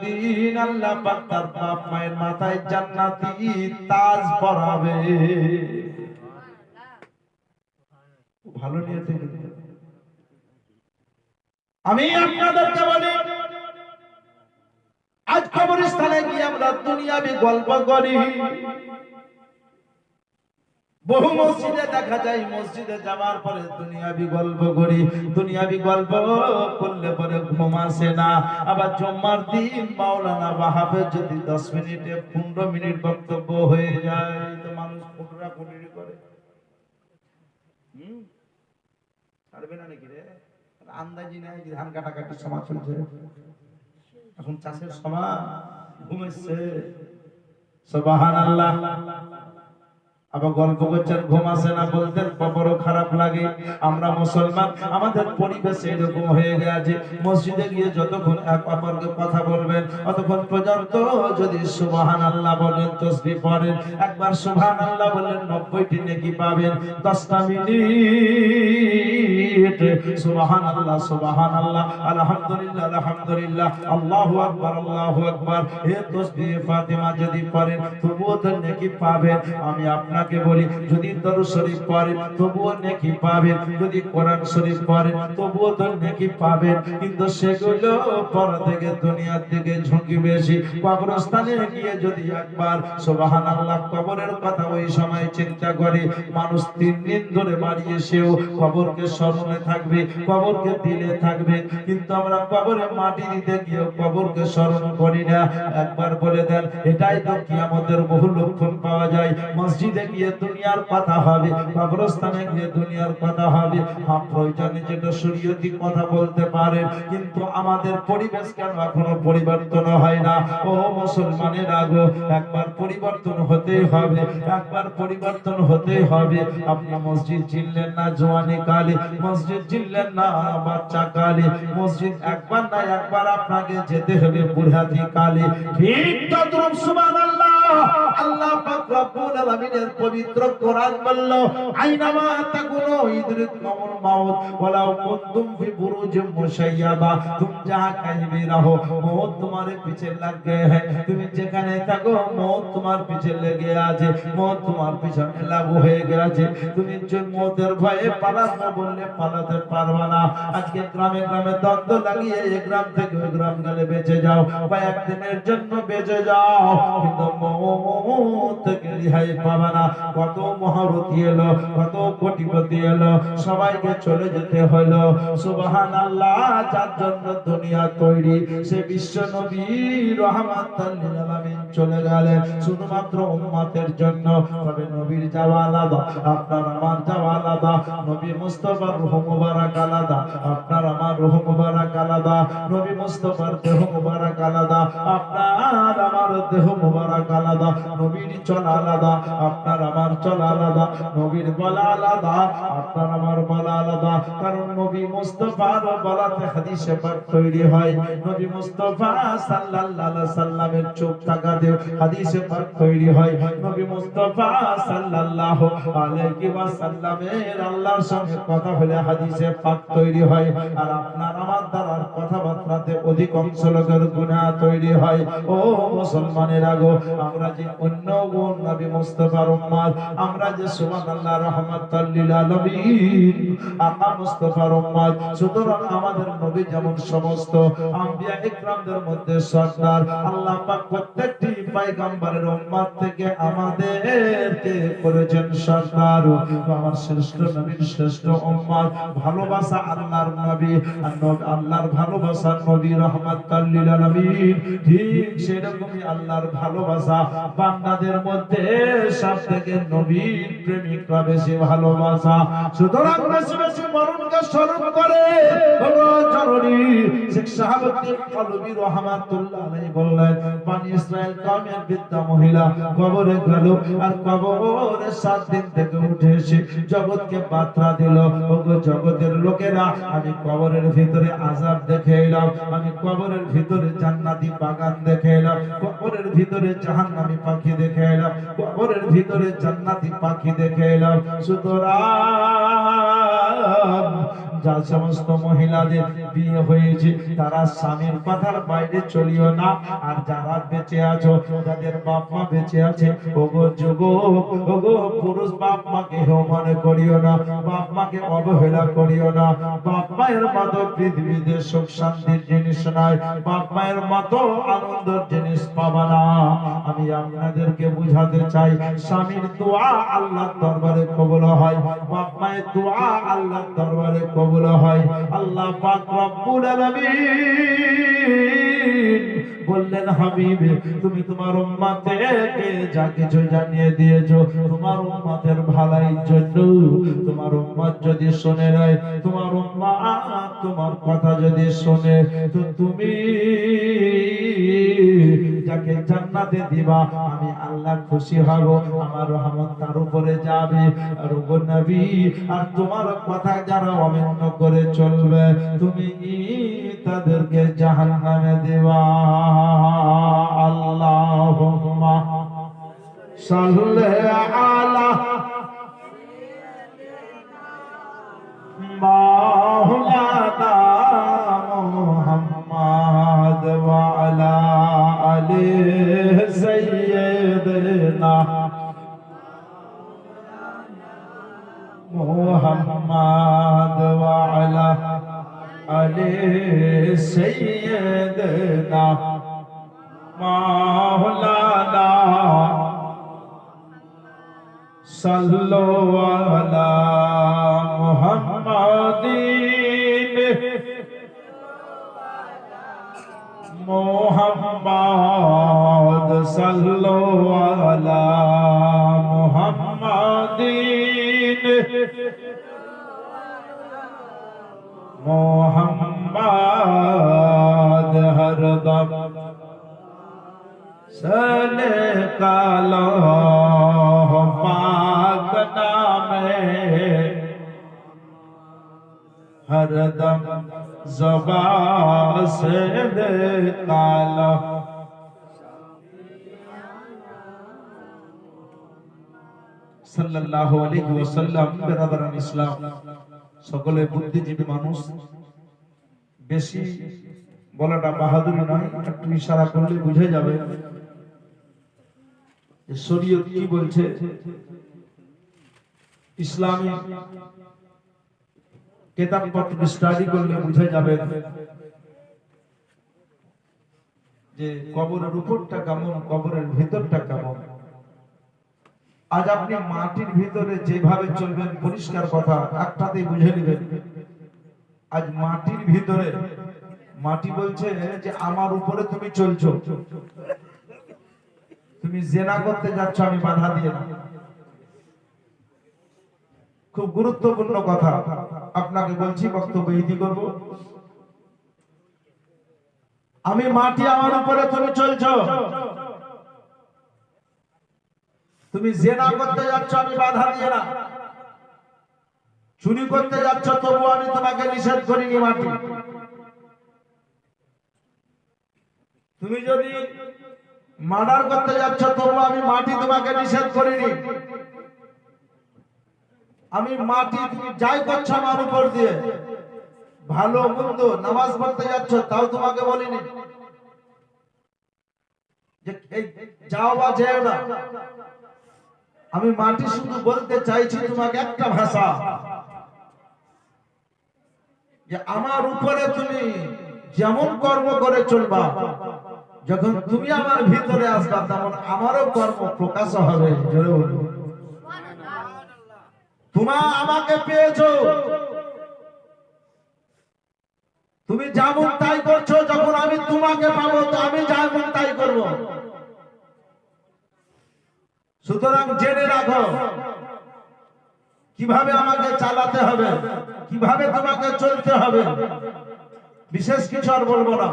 দিন আল্লাহ পাক তার বাপ মায়ের মাথায় জান্নাতি তাজ পরাবে। ভালো নিয়েছে আমি আপনাদেরকে বলি, আজ কবরস্থানে গিয়ে আমরা দুনিয়াবি গল্প করি। বহু মসজিদে দেখা যায়, মসজিদে যাওয়ার পরে গল্প করি। গল্প করলে পরে ঘুম আসে না। আবার দিন মাওলানা বাহাবে যদি দশ মিনিটে পনেরো মিনিট বক্তব্য হয়ে যায়, তো মানুষ ফুটরা ফুটরি করে। হুম? না নাকি রে? আন্দাজি নাই যে ধান কাটাকাটির সময় চলছে। এখন চাষের সময় ঘুমেছে। সবাহান আল্লাহ আবার গল্প করছেন, ঘুম আসে না বলতেন বড় খারাপ লাগে। আমরা মুসলমান, আমাদের পরিবেশ এরকম হয়ে গেছে। মসজিদে গিয়ে যতক্ষণ এক অপরকে কথা বলবেন, অতক্ষণ পর্যন্ত যদি সুবহান আল্লাহ বলেন, তসবি পড়েন, একবার সুবহান আল্লাহ বলেন নব্বইটি নেকি পাবেন, দশটা মিনিট। সুবহান আল্লাহ সুবহান আল্লাহ আলহামদুলিল্লাহ আলহামদুলিল্লাহ, আল্লাহু আকবার আল্লাহু আকবার। হে তসবি ফাতিমা যদি পড়েন, তবুও তো নেকি পাবেন। আমি আপনাকে বলি, যদি দরুদ শরীফ পড়েন, তবুও নেকি পাবেন। যদি কোরআন শরীফ পড়েন, তবুও তো নেকি পাবেন। কিন্তু সেগুলো পড়া থেকে দুনিয়ার দিকে ঝুঁকি বেশি। কবরস্থানে গিয়ে যদি একবার, সুবহানাল্লাহ, কবরের কথা ওই সময় চিন্তা করে, মানুষ তিন দিন ধরে বাড়ি এসেও কবরকে স্মরণে থাকবে, কবরকে দিলে থাকবে। কিন্তু আমরা কবরে মাটি দিতে গিয়ে কবরকে স্মরণ করি না। একবার বলে দেন, এটাই তো কিয়ামতের বহু লক্ষণ পাওয়া যায়। মসজিদে গিয়ে দুনিয়ার কথা হবে কবরস্থানে গিয়ে দুনিয়ার কথা হবে হ্যাঁ প্রয়োজনে যেটা শরীয়তি কথা বলতে পারেন কিন্তু আমাদের পরিবেশ কেন এখনও পরিবর্তন হয় না? ও মুসলমানের আগো একবার পরিবর্তন হতেই হবে, একবার পরিবর্তন হতেই হবে। আপনি মসজিদ চিনলেন না জোয়ানি কালে? মসজিদ চিনলেন না বাচ্চা কালে? মসজিদ একবার না একবার আপনাকে যেতে হবে বুড়াতি কালে। ঠিক তদ্রুপ সুবহানাল্লাহ। আল্লাহ পাক রব্বুল আলামিনের পবিত্র কোরআন বলল আইনামা তাকুনু ইদরিকুমুল মাউত, ওয়ালাউ কুনতুম ফি বুরুজিন মুশাইয়াবা। তুমি যাহা কাইবে রাহো মওত তোমার পিছে লাগে হ্যায় তুমি যেখানে থাকো মওত তোমার পিছে লেগে আছে মওত তোমার পিছনে লাগু হয়ে গেছে। তুমি যে মওতের ভয়ে পালাতে বললে পালাতে পারবা না। আজকে গ্রামে গ্রামে দ্বন্দ্ব লাগিয়ে এক গ্রাম থেকে গ্রাম গেলে বেঁচে যাও কয়েকদিনের জন্য বেঁচে যাও। কিন্তু মওত কত মহারথী এলো, কত কোটিপতি এলো, সবাইকে চলে যেতে হলো সুবহান আল্লাহ যার জন্য দুনিয়া তৈরি, সে বিশ্ব নবী রহমাতাল চলে গেলেন। শুধুমাত্র উম্মতের জন্য, তবে নবীর যাওয়া আলাদা, আপনার আমার যাওয়া আলাদা। নবী মুস্তফার রূহ মুবারক আলাদা, আপনার আমার রূহ মুবারক আলাদা। নবী মুস্তাফার দেহ মুবারক আলাদা, আপনার আমার দেহ মুবারক আলাদা। নবীর চল আলাদা, আপনার আমার চল আলাদা, নবীর বলা আলাদা, আপনার আমার বলা আলাদা। কারণ নবী মুস্তাফার বলাতে হাদিসে পাক তৈরি হয়, নবী মুস্তাফা সাল্লাল্লাহু আলাইহি সাল্লামের চোখ তাকাতে হাদিসে পাক তৈরি হয়, নবী মুস্তাফা সাল্লাল্লাহু আলাইহি ওয়াসাল্লামের আল্লাহর সঙ্গে কথা হলে হাদিসে পাক তৈরি হয়, আর আপনার আমার দ্বারা কথাবার্তাতে অধিকাংশ লোকের গুনাহ তৈরি হয়। ও মুসলমানের আগো আমরা যে অন্য নবী মুস্তাফার উম্মত, আমরা যে সুবহানাল্লাহ রাহমাতাল লিল আলামিন আকা মুস্তাফার উম্মত। সুতরাং আমাদের নবী যেমন সমস্ত, আম্বিয়া ইকরামদের মধ্যে সর্দার, আল্লাহ পাক প্রত্যেকটি পয়গম্বরের উম্মত থেকে আমাদেরকে করেছেন সর্দার আমার শ্রেষ্ঠ নবীর শ্রেষ্ঠ উম্মত। ভালোবাসা আল্লাহর নবী আল্লাহর ভালোবাসা নবী রহমাতাল লিল আলামিন। ঠিক সেরকমই আল্লাহর ভালোবাসা বান্দাদের মধ্যে সব থেকে নবীর প্রেমিকরা বেশি ভালোবাসা। সুতরাং বেশি বেশি মরণকে স্মরণ করে ওগো শেখ সাহাবুদ্দিন কলবি রহমাতুল্লাহ আলাইহি বললেন পানি ইসরায়েল কওমের বৃদ্ধা মহিলা, কবরে গেল। আর কবরে সাত দিন থেকে উঠে এসে জগৎকে বার্তা দিল জগতের লোকেরা, আমি কবরের ভিতরে আযাব দেখে এলাম, আমি কবরের ভিতরে জান্নাতি বাগান দেখে এলাম, কবরের ভিতরে জাহান্নামী পাখি দেখে এলাম, কবরের ভিতরে জান্নাতি পাখি দেখে এলাম। সুতরাং যা সমস্ত মহিলাদের বিয়ে হয়েছে, তারা স্বামীর কথার বাইরে চলিও না। আর যারা বেঁচে আছো যাদের বাপ মা বেঁচে আছে। ওগো যুবক, ওগো পুরুষ, বাপ মাকে হেও মনে করিও না, বাপ মাকে অবহেলা করিও না। বাপ মায়ের মতো পৃথিবীতে সুখ শান্তির জিনিস নাই, বাপ মায়ের মতো আনন্দের জিনিস পাবা না। আমি আপনাদেরকে বুঝাতে চাই, স্বামীর দোয়া আল্লাহর দরবারে কবুল হয়। বাপ মায়ের দোয়া আল্লাহর দরবারে কবুল হয়। আল্লাহ পাক রব্বুল আলামিন বললেন, হাবিব, তুমি তোমার উম্মতকে যা কিছু জানিয়ে দিয়েছ, তোমার উম্মতের ভালোর জন্য, তোমার উম্মত যদি শুনে নেয়, তোমার উম্মত তোমার কথা যদি শুনে, তো তুমি যাকে জান্নাতে দিবা, আমি আল্লাহ খুশি হব, আমার রহমত তার উপরে যাবে। আর নবী, আর তোমার কথা যারা অমান্য করে চলবে, তুমি তাদেরকে জাহান্নামে দেবা। আল্লাহুম্মা সাল্লি আলা মাওলানা মুহাম্মাদ সাল্লু আলা মুহাম্মাদিন মুহাম্মাদ হরদম সনে কালো পাক কালো সাল্লাল্লাহু আলাইহি ওয়াসাল্লাম বেরাদারান ইসলাম, সকলে বুদ্ধিজীবী মানুষ। বেশি বলাটা বাহাদুরি নয়, একটু ইশারা করলে বুঝে যাবে শরীয়ত কি বলছে। ইসলামী কেতাব পত্র স্টাডি করলে বুঝে যাবে? যে কবরের উপরটা কেমন, কবরের ভিতরটা কেমন? আজ আপনি মাটির ভিতরে যেভাবে চলবেন, পরিষ্কার কথা, একটাতেই বুঝে নেবেন। আজ মাটির ভিতরে, মাটি বলছে যে আমার উপরে তুমি চলছো। তুমি জেনা করতে যাচ্ছ, আমি বাধা দিয়ে না। খুব গুরুত্বপূর্ণ কথা। আপনাকে বলছি, বক্তব্য ইতি করব। আমি মাটি আমার উপরে তুমি চলছো। তুমি জেনা করতে যাচ্ছ, আমি বাধা দিয়ে না। চুরি করতে যাচ্ছ তবু আমি তোমাকে নিষেধ করিনি মাটি। তুমি যদি মার্ডার করতে যাচ্ছ তবু আমি মাটি তোমাকে নিষেধ করিনি। আমি মাটি তুমি যাই করছ আমার উপর দিয়ে। ভালো মন্দ নামাজ পড়তে যাচ্ছ, তাও তোমাকে বলিনি। যাও বা যেও আমি মাটি শুধু বলতে চাইছি তোমাকে একটা ভাষা। যে আমার উপরে তুমি যেমন কর্ম করে চলবা, যখন তুমি আমার ভিতরে আসবা, তেমন আমারও কর্ম প্রকাশ হবে, জোরে বলুন। তোমা আমাকে পেয়েছ। তুমি যেমন তাই করছ যখন আমি তোমাকে পাবো, তো আমি যেমন তাই করব। সুতরাং জেনে রাখো, কীভাবে আমাকে চালাতে হবে, কীভাবে তোমাকে চলতে হবে, বিশেষ কিছু আর বলব না।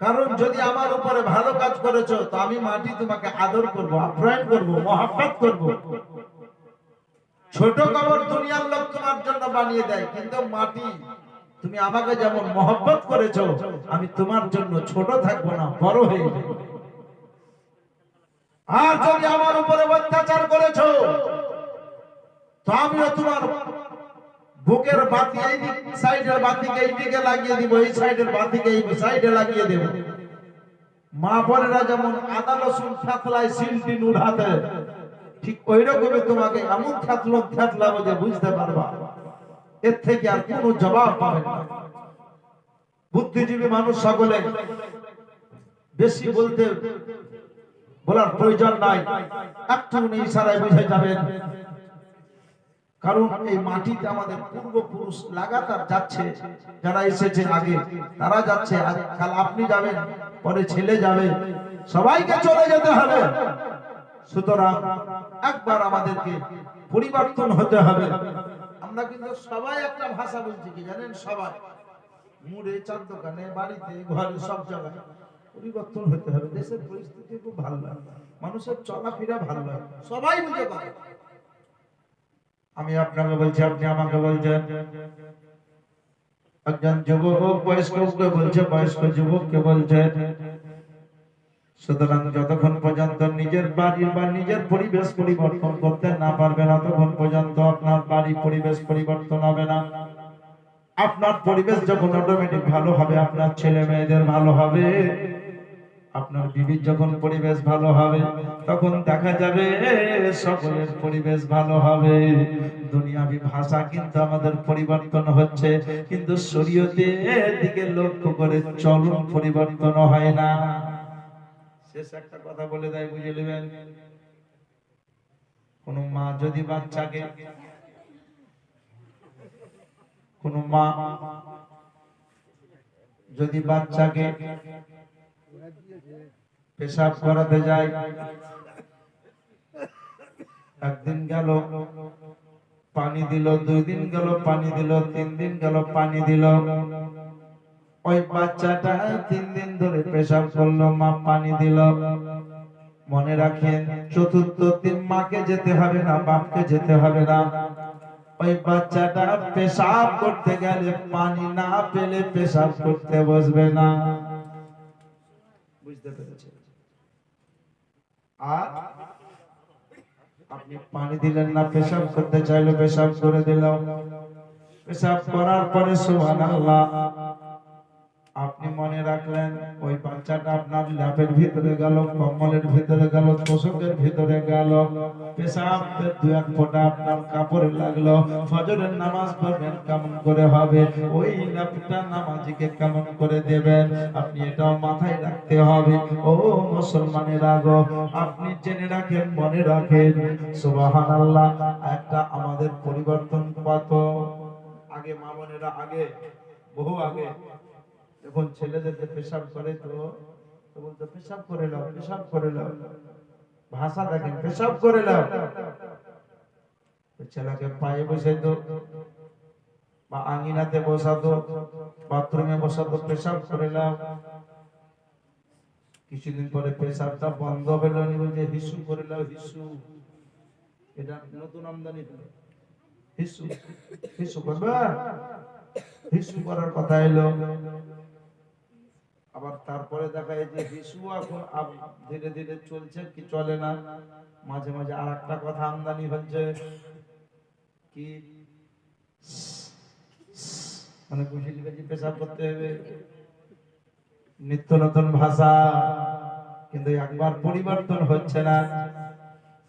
কারণ যদি আমার উপরে ভালো কাজ করেছ, তো আমি মাটি তোমাকে আদর করব, আপ্যায়ন করব, মহাব্বত করব। ছোট কবর দুনিয়ার লোক তোমার জন্য বানিয়ে দেয়, কিন্তু মাটি, তুমি আমাকে যেমন মহব্বত করেছ, আমি তোমার জন্য ছোট থাকব না, বড় হয়ে। আর যদি আমার উপরে অত্যাচার করেছ, তো আমিও তোমার বুকের বাতি এই সাইডের বাতিকে এই দিকে লাগিয়ে দিব, এই সাইডের বাতিকে এই সাইডে লাগিয়ে দেব মা বোনেরা যেমন আদা, রসুন থাতলায় সিলটি নুর হাতে ঠিক ওই রকমই তোমাকে এমন থাতলো থাতলাবো যে বুঝতে পারবা। এর থেকে আর কোনো জবাব পাবে না। বুদ্ধিজীবী মানুষ সকলে বেশি বলতে বলার প্রয়োজন নাই। একটু ইশারায় বুঝে যাবেন। কারণ এই মাটিতে আমাদের পূর্বপুরুষ লাগাতার যাচ্ছে, যারা এসেছে আগে, তারা যাচ্ছে। কাল আপনি যাবেন, পরে ছেলে যাবে। সবাইকে চলে যেতে হবে। সুতরাং একবার আমাদেরকে পরিবর্তন হতে হবে। আমরা কিন্তু সবাই একটা ভাষা বলছি কি জানেন সবাই? মুড়ে চার দোকানে বাড়িতে, ঘরে, সব জায়গায় পরিবর্তন হতে হবে। দেশের পরিস্থিতি খুব ভালো লাগে মানুষের চলাফেরা ভালো লাগে সবাই বুঝে পারে। আমি আপনাকে বলছি, আপনি আমাকে বলছেন, একজন যুবক বয়স্ককে বলছে, বয়স্ক যুবককে বলছে সুতরাং যতক্ষণ পর্যন্ত নিজের বাড়ির বা নিজের পরিবেশ পরিবর্তন করতে না পারবে ততক্ষণ পর্যন্ত আপনার বাড়ি পরিবেশ পরিবর্তন হবে না। আপনার পরিবেশ যখন অটোমেটিক ভালো হবে, আপনার ছেলে মেয়েদের ভালো হবে, আপনার বিবির যখন পরিবেশ ভালো হবে, তখন দেখা যাবে সকলের পরিবেশ ভালো হবে। দুনিয়াবি ভাষা কিন্তু আমাদের পরিবর্তন হচ্ছে, কিন্তু শরীয়তের দিকে লক্ষ্য করে চলন পরিবর্তন হয় না। শেষ একটা কথা বলে দেয়, বুঝে নেবেন? কোন মা যদি বাচ্চাকে, কোন মা যদি বাচ্চাকে পেশাব করাতে যায়, একদিন গেল, পানি দিল, দুই দিন গেল, পানি দিল, তিন দিন গেল, পানি দিল ওই বাচ্চাটা তিন দিন ধরে পেশাব করল, মা পানি দিল। মনে রাখেন, চতুর্থ দিন মাকে যেতে হবে না, বাপকে যেতে হবে না। ওই বাচ্চাটা পেশাব করতে গেলে পানি না পেলে পেশাব করতে বসবে না। বুঝতে পেরেছেন? আর আপনি পানি দিলেন না, পেশাব করতে চাইলে, পেশাব করে দিলাম। পেশাব করার পরে সুবহানাল্লাহ আপনি মনে রাখলেন, ওই বাচ্চাটা আপনার ল্যাপের ভিতরে গেল, কম্বলের ভিতরে গেল, তোষকের ভিতরে গেল। পেশাব দু এক ফোঁটা আপনার কাপড়ে লাগল। ফজরের নামাজ পড়বেন কেমন করে হবে? ওই ল্যাপটা নামাজিকে কেমন করে দেবেন? আপনি এটাও মাথায় রাখতে হবে। ও মুসলমানের আগো আপনি জেনে রাখেন, মনে রাখেন, সুবহানাল্লাহ, একটা আমাদের পরিবর্তন কত আগে মা বোনেরা আগে, বহু আগে। যখন ছেলেদেরকে পেশাব করে তো তো বলতো, পেশাব করে নাও, পেশাব করে নাও। ভাষা দেখেন, পেশাব করে নাও। ছেলেকে পায়ে বসাইতো, বা আঙিনাতে বসাতো, বাথরুমে বসাতো, পেশাব করে নাও। কিছুদিন পরে পেশাবটা বন্ধ হলো নি বলছে হিসু করে নাও, হিসু। এটা নতুন আমদানি হলো। হিসু হিসু করবে? হিসু করার কথা এলো। আবার তারপরে দেখা যায় যে হিসু এখন ধীরে ধীরে চলছে, কি চলে না? মাঝে মাঝে আর একটা কথা আমদানি হচ্ছে। কি? মানে যে পেশাব করতে হবে। নিত্য নতুন ভাষা। কিন্তু একবার পরিবর্তন হচ্ছে না।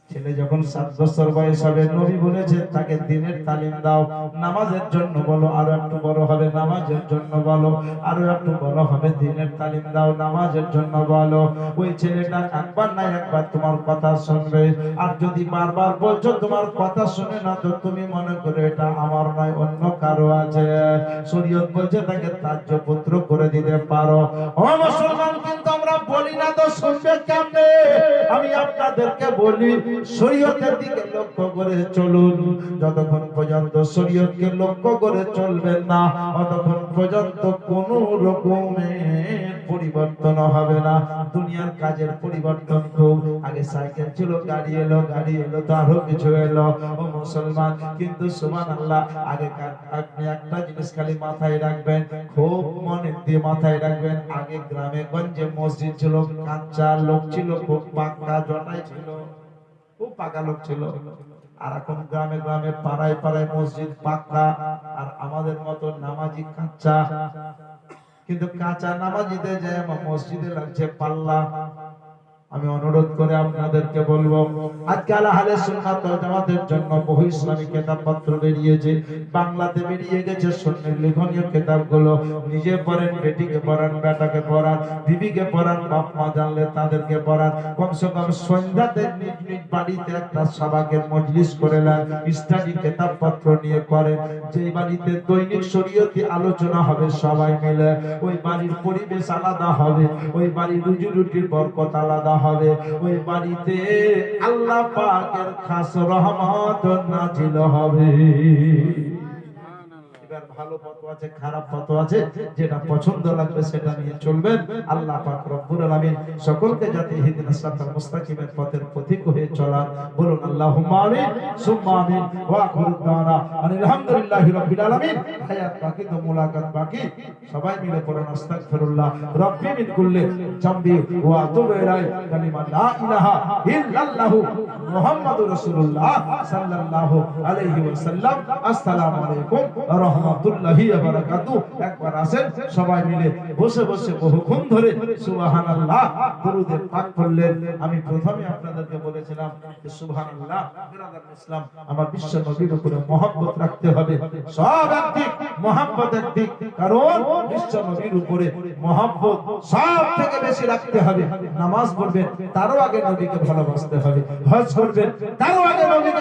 ছেলে যখন সাত বছর বয়স হবে, নবী বলেছেন, তাকে দিনের তালিম দাও। নামাজের জন্য বলো, আরও একটু বড় হবে, নামাজের জন্য বলো, আরও একটু বড় হবে, দিনের তালিম দাও, নামাজের জন্য বলো। ওই ছেলেটা একবার না একবার তোমার কথা শুনবে। আর যদি বারবার বলছো, তোমার কথা শুনে না, তো তুমি মনে করো এটা আমার নয়, অন্য কারও আছে। শরীয়ত বলছে তাকে তাজ্য পুত্র করে দিতে পারো। ও মুসলমান বলি না তো শুনবে কেমনে? আমি আপনাদেরকে বলি, শরীয়তের দিকে লক্ষ্য করে চলুন। যতক্ষণ পর্যন্ত শরীয়তকে লক্ষ্য করে চলবেন না, ততক্ষণ পর্যন্ত কোনো রকমের পরিবর্তন হবে না। দুনিয়ার কাজের পরিবর্তন খুব। আগে সাইকেল ছিল, গাড়ি এলো গাড়ি এলো, তো আরও কিছু এলো। ও মুসলমান, কিন্তু সুমান আল্লাহ আগেকার আপনি একটা জিনিস খালি মাথায় রাখবেন, খুব মনে দিয়ে মাথায় রাখবেন, আগে গ্রামে গঞ্জে মসজিদ ছিল, কাঁচা লোক ছিল, খুব পাকা জটাই ছিল, খুব পাকা লোক ছিল। আর এখন গ্রামে গ্রামে পাড়ায় পাড়ায় মসজিদ পাক্কা আর আমাদের মতো নামাজি কাঁচা। কিন্তু কাঁচা নামাজিদের যে মসজিদে লাগছে পাল্লা আমি অনুরোধ করে আপনাদেরকে বলব, আজকে আলাহালে সুন্নাত জামাতের জন্য বহু ইসলামী কিতাবপত্র বেরিয়েছে, বাংলাতে বেরিয়ে গেছে সুন্নের লিখনীয় কিতাবগুলো নিজে পড়েন, বেটিকে পড়ান, বেটাকে পড়ান, বিবিকে পড়ান, বাপ মা জানলে তাদেরকে পড়ান। কমসে কম সন্ধ্যাতে নিজ নিজ বাড়িতে একটা সবাকের মজলিস করে নেন স্টাডি কিতাবপত্র নিয়ে করেন যে বাড়িতে দৈনিক শরীয়তি আলোচনা হবে সবাই মিলে, ওই বাড়ির পরিবেশ আলাদা হবে, ওই বাড়ির রুজি রুটির বরকত আলাদা হবে। ওই বাড়িতে আল্লাহ পাকের খাস রহমত নাজিল হবে। এবার ভালো আছে, খারাপ পথ আছে, যেটা পছন্দ লাগবে সেটা নিয়ে চলবেন। আল্লাহ পাক রব্বুল আলামিন সকলকে যাতে হিদিনাস সিরাতাল মুস্তাকিমের পথের পথিক হয়ে চলান বলুন, আল্লাহুম্মা আমিন, সুম্মা আমিন, ওয়া আখিরু দাওয়ানা। আলহামদুলিল্লাহি রাব্বিল আলামিন। হায়াত বাকি তো মুলাকাত বাকি। সবাই মিলে পড়ুন, আস্তাগফিরুল্লাহ। রাব্বি মিন কুল্লি জামবি ওয়া আতুবু ইলাই কালিমা লা ইলাহা ইল্লাল্লাহু মুহাম্মাদুর রাসূলুল্লাহ সাল্লাল্লাহু আলাইহি ওয়াসাল্লাম। আসসালামু আলাইকুম ওয়া রাহমাতুল্লাহি আসেন, সবাই মিলে বসে বসে বহুক্ষণ ধরে করলেন। আমি প্রথমে আপনাদেরকে বলেছিলাম ইসলাম, আমার বিশ্ব উপরে মহব্বত রাখতে হবে। সব একদিক একদিক, কারণ বিশ্ব উপরে সব থেকে বেশি রাখতে হবে। নামাজ তারও আগে ভালোবাসতে হবে। হজ তারও আগে